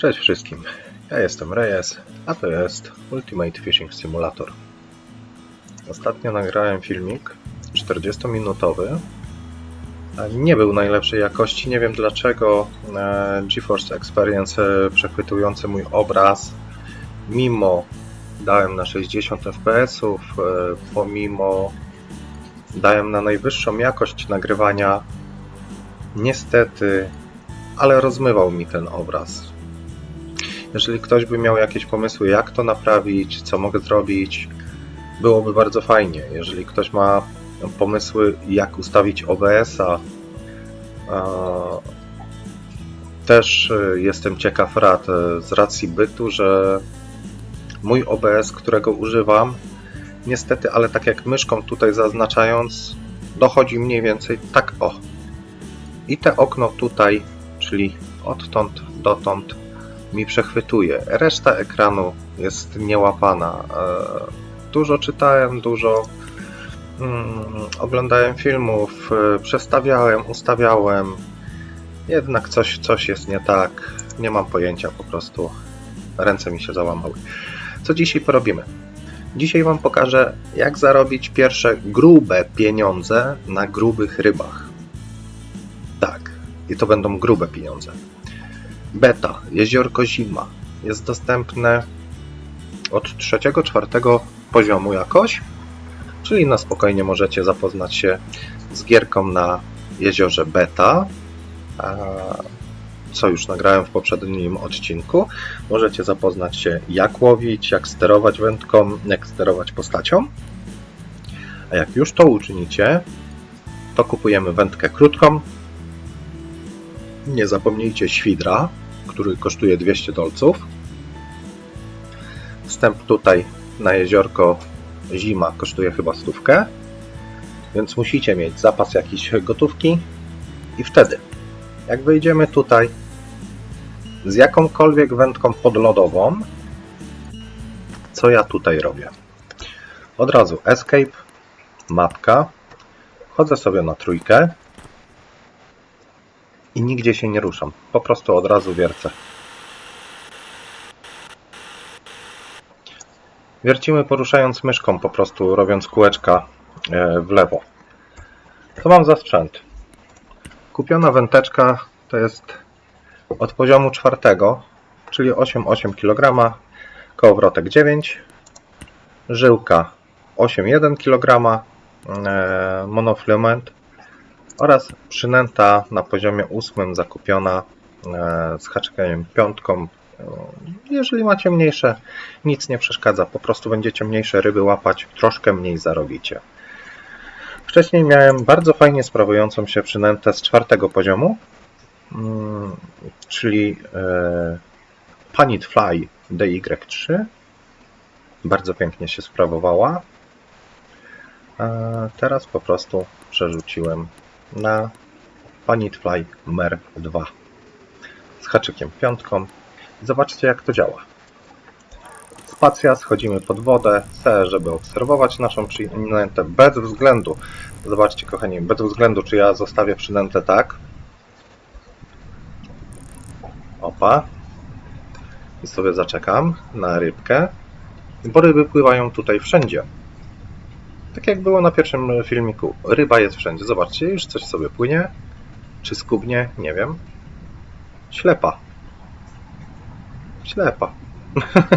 Cześć wszystkim, ja jestem Reyes, a to jest Ultimate Fishing Simulator. Ostatnio nagrałem filmik 40-minutowy. a Nie był najlepszej jakości, nie wiem dlaczego e, GeForce Experience przechwytujący mój obraz, mimo dałem na 60 fps, e, pomimo dałem na najwyższą jakość nagrywania, niestety, ale rozmywał mi ten obraz. Jeżeli ktoś by miał jakieś pomysły, jak to naprawić, co mogę zrobić, byłoby bardzo fajnie. Jeżeli ktoś ma pomysły, jak ustawić OBS-a, też e, jestem ciekaw rad e, z racji bytu, że mój OBS, którego używam, niestety, ale tak jak myszką tutaj zaznaczając, dochodzi mniej więcej tak o. I te okno tutaj, czyli odtąd dotąd, mi przechwytuje. Reszta ekranu jest niełapana. E, Dużo czytałem, dużo mm, oglądałem filmów, e, przestawiałem, ustawiałem. Jednak coś, coś jest nie tak. Nie mam pojęcia, po prostu ręce mi się załamały. Co dzisiaj porobimy? Dzisiaj Wam pokażę, jak zarobić pierwsze grube pieniądze na grubych rybach. Tak, i to będą grube pieniądze. Beta, jeziorko Zima jest dostępne od trzeciego, czwartego poziomu jakoś, czyli na spokojnie możecie zapoznać się z gierką na jeziorze Beta, co już nagrałem w poprzednim odcinku. Możecie zapoznać się jak łowić, jak sterować wędką, jak sterować postacią. A jak już to uczynicie, to kupujemy wędkę krótką, nie zapomnijcie świdra, który kosztuje 200 dolców. Wstęp tutaj na jeziorko zima kosztuje chyba stówkę, więc musicie mieć zapas jakiejś gotówki i wtedy, jak wejdziemy tutaj z jakąkolwiek wędką podlodową, co ja tutaj robię? Od razu escape, mapka, chodzę sobie na trójkę, i nigdzie się nie ruszam. Po prostu od razu wiercę. Wiercimy poruszając myszką, po prostu robiąc kółeczka e, w lewo. Co mam za sprzęt? Kupiona węteczka to jest od poziomu czwartego, czyli 8,8 kg, kołowrotek 9, żyłka 8,1 kg, e, monofilament oraz przynęta na poziomie ósmym zakupiona e, z haczykiem piątką. E, Jeżeli macie mniejsze, nic nie przeszkadza, po prostu będziecie mniejsze ryby łapać, troszkę mniej zarobicie. Wcześniej miałem bardzo fajnie sprawującą się przynętę z czwartego poziomu, mm, czyli e, Panit Fly DY3. Bardzo pięknie się sprawowała. Teraz po prostu przerzuciłem na Panitfly Mer 2 z haczykiem piątką. Zobaczcie jak to działa. Spacja, schodzimy pod wodę, C, żeby obserwować naszą przynętę bez względu. Zobaczcie kochani, bez względu czy ja zostawię przynętę tak. Opa. I sobie zaczekam na rybkę. Bo ryby pływają tutaj wszędzie. Tak jak było na pierwszym filmiku. Ryba jest wszędzie. Zobaczcie, już coś sobie płynie. Czy skubnie? Nie wiem. Ślepa. Ślepa.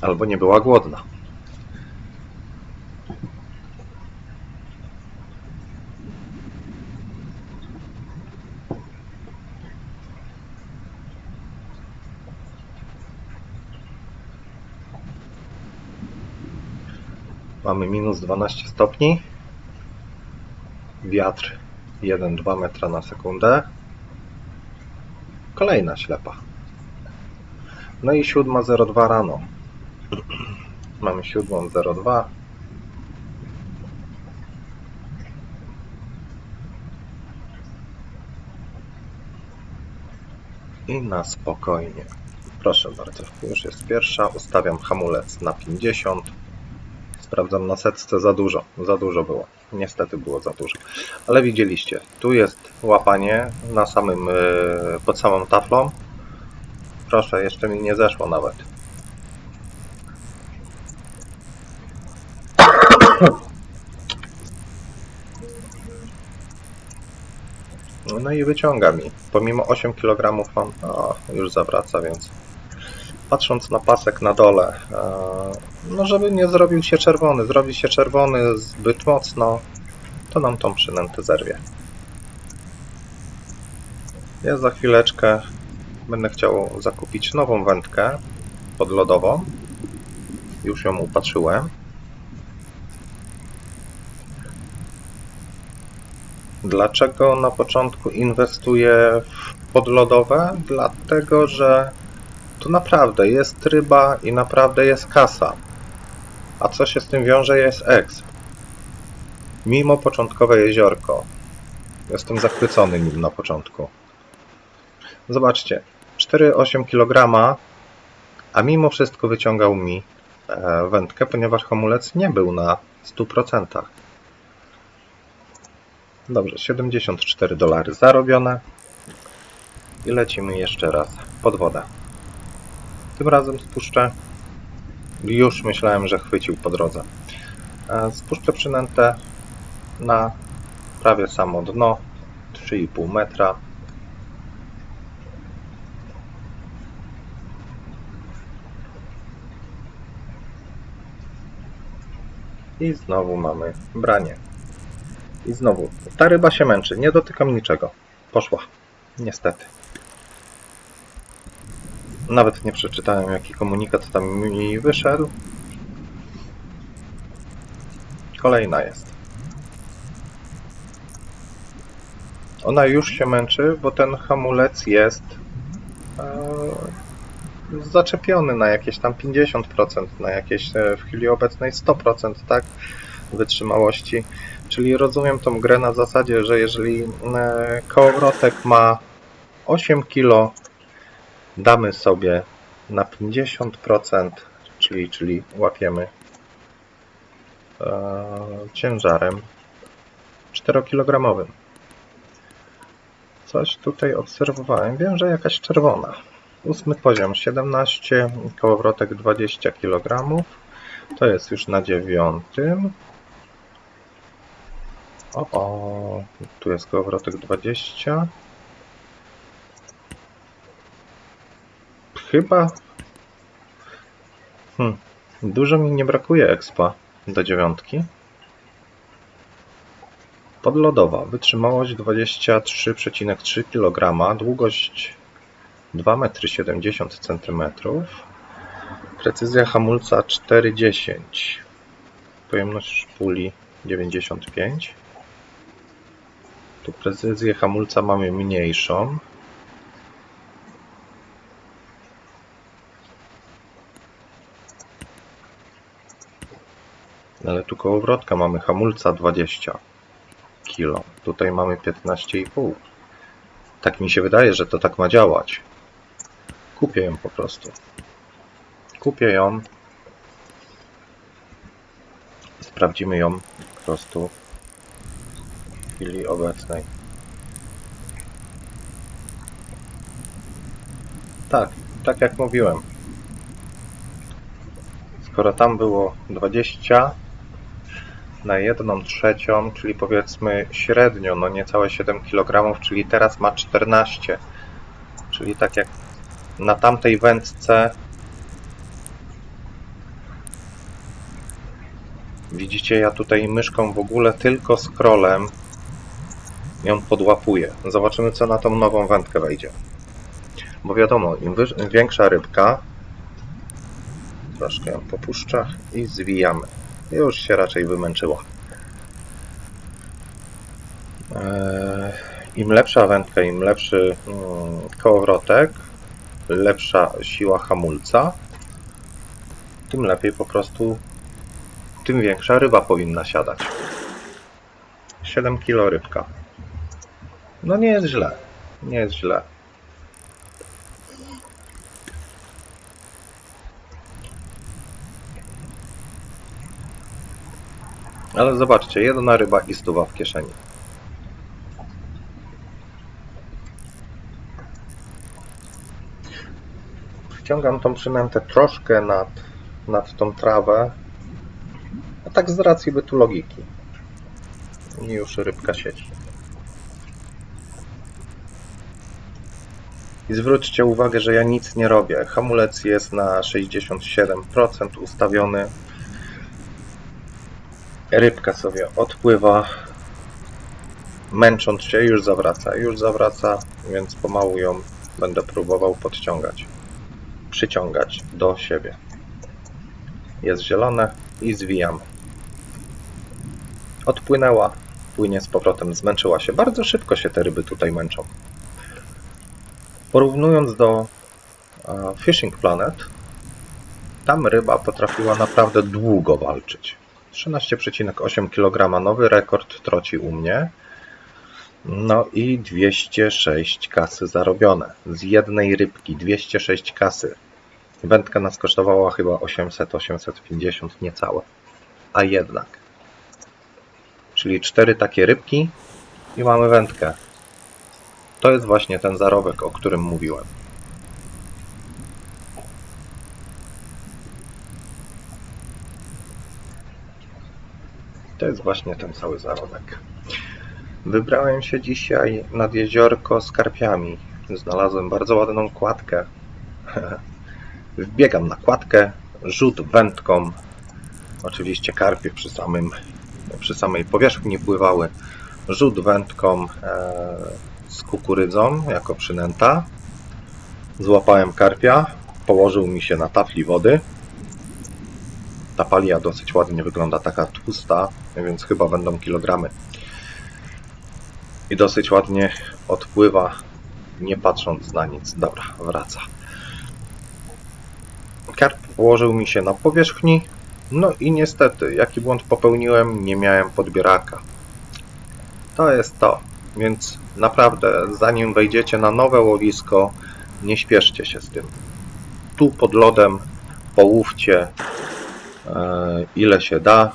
Albo nie była głodna. Mamy minus 12 stopni. Wiatr 1-2 metra na sekundę. Kolejna ślepa. No i 7.02 rano. Mamy 7.02. I na spokojnie. Proszę bardzo, już jest pierwsza. Ustawiam hamulec na 50. Sprawdzam na setce za dużo, za dużo było. niestety było za dużo. Ale widzieliście, tu jest łapanie na samym, e, pod samą taflą. Proszę, jeszcze mi nie zeszło nawet. No i wyciąga mi. Pomimo 8 kg mam, o, już zawraca, więc patrząc na pasek na dole, e, no żeby nie zrobił się czerwony, zrobi się czerwony zbyt mocno, to nam tą przynętę zerwie. Ja za chwileczkę będę chciał zakupić nową wędkę podlodową. Już ją upatrzyłem. Dlaczego na początku inwestuję w podlodowe? Dlatego, że tu naprawdę jest ryba i naprawdę jest kasa. A co się z tym wiąże jest exp. Mimo początkowe jeziorko. Jestem zachwycony nim na początku. Zobaczcie, 4,8 kg, a mimo wszystko wyciągał mi e, wędkę, ponieważ hamulec nie był na 100%. Dobrze, 74 dolary zarobione. I lecimy jeszcze raz pod wodę. Tym razem spuszczę. Już myślałem, że chwycił po drodze. E, Spuszczę przynętę na prawie samo dno, 3,5 metra. I znowu mamy branie. I znowu, ta ryba się męczy, nie dotykam niczego. Poszła. Niestety. Nawet nie przeczytałem, jaki komunikat tam mi wyszedł. Kolejna jest. Ona już się męczy, bo ten hamulec jest e, zaczepiony na jakieś tam 50%, na jakieś e, w chwili obecnej 100%, tak? Wytrzymałości. Czyli rozumiem tą grę na zasadzie, że jeżeli e, kołowrotek ma 8 kg, damy sobie na 50%, czyli, czyli łapiemy e, ciężarem 4-kilogramowym. Coś tutaj obserwowałem. Wiem, że jakaś czerwona. Ósmy poziom 17, kołowrotek 20 kg. To jest już na dziewiątym. O, o, tu jest kołowrotek 20. Chyba. Hmm, dużo mi nie brakuje expa do dziewiątki. Podlodowa. Wytrzymałość 23,3 kg. Długość 2,70 m. Precyzja hamulca 4,10. Pojemność szpuli 95. Tu precyzję hamulca mamy mniejszą. Ale tu kołowrotka mamy hamulca 20 kg. Tutaj mamy 15,5. Tak mi się wydaje, że to tak ma działać. Kupię ją po prostu. Kupię ją. Sprawdzimy ją po prostu w chwili obecnej. Tak, tak jak mówiłem. Skoro tam było 20 na jedną trzecią, czyli powiedzmy średnio, no niecałe 7 kg, czyli teraz ma 14. Czyli tak jak na tamtej wędce widzicie, ja tutaj myszką w ogóle tylko scrollem ją podłapuję. Zobaczymy, co na tą nową wędkę wejdzie. Bo wiadomo, im, większa rybka, troszkę ją popuszczę i zwijamy. Już się raczej wymęczyła. Eee, Im lepsza wędka, im lepszy mm, kołowrotek, lepsza siła hamulca, tym lepiej po prostu, tym większa ryba powinna siadać. 7 kg rybka. No nie jest źle. Nie jest źle. Ale zobaczcie, jedna ryba i stuwa w kieszeni. Wciągam tą przynętę troszkę nad, nad tą trawę, a tak z racji bytu logiki. I już rybka siedzi. I zwróćcie uwagę, że ja nic nie robię. Hamulec jest na 67% ustawiony. Rybka sobie odpływa, męcząc się, już zawraca, już zawraca, więc pomału ją będę próbował podciągać, przyciągać do siebie. Jest zielone i zwijamy. Odpłynęła, płynie z powrotem, zmęczyła się. Bardzo szybko się te ryby tutaj męczą. Porównując do Fishing Planet, tam ryba potrafiła naprawdę długo walczyć. 13,8 kg nowy rekord troci u mnie. No i 206 kasy zarobione. Z jednej rybki 206 kasy. Wędka nas kosztowała chyba 800-850 niecałe. A jednak. Czyli cztery takie rybki i mamy wędkę. To jest właśnie ten zarobek, o którym mówiłem. To jest właśnie ten cały zarobek. Wybrałem się dzisiaj nad jeziorko z karpiami. Znalazłem bardzo ładną kładkę. Wbiegam na kładkę, rzut wędką. Oczywiście karpie przy, samym, przy samej powierzchni pływały. Rzut wędką e, z kukurydzą jako przynęta. Złapałem karpia, położył mi się na tafli wody. Ta palia dosyć ładnie wygląda, taka tłusta, więc chyba będą kilogramy. I dosyć ładnie odpływa, nie patrząc na nic. Dobra, wraca. Karp położył mi się na powierzchni. No i niestety, jaki błąd popełniłem, nie miałem podbieraka. To jest to. Więc naprawdę, zanim wejdziecie na nowe łowisko, nie śpieszcie się z tym. Tu pod lodem połówcie ile się da.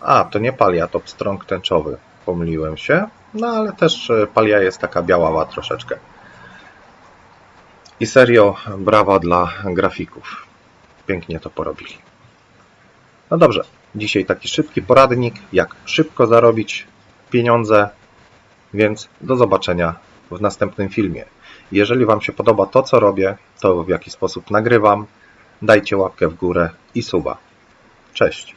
A, to nie palia, to pstrąg tęczowy. Pomyliłem się. No ale też e, palia jest taka biaława troszeczkę. I serio, brawa dla grafików. Pięknie to porobili. No dobrze, dzisiaj taki szybki poradnik, jak szybko zarobić pieniądze więc do zobaczenia w następnym filmie. Jeżeli Wam się podoba to, co robię, to w jaki sposób nagrywam, dajcie łapkę w górę i suba. Cześć!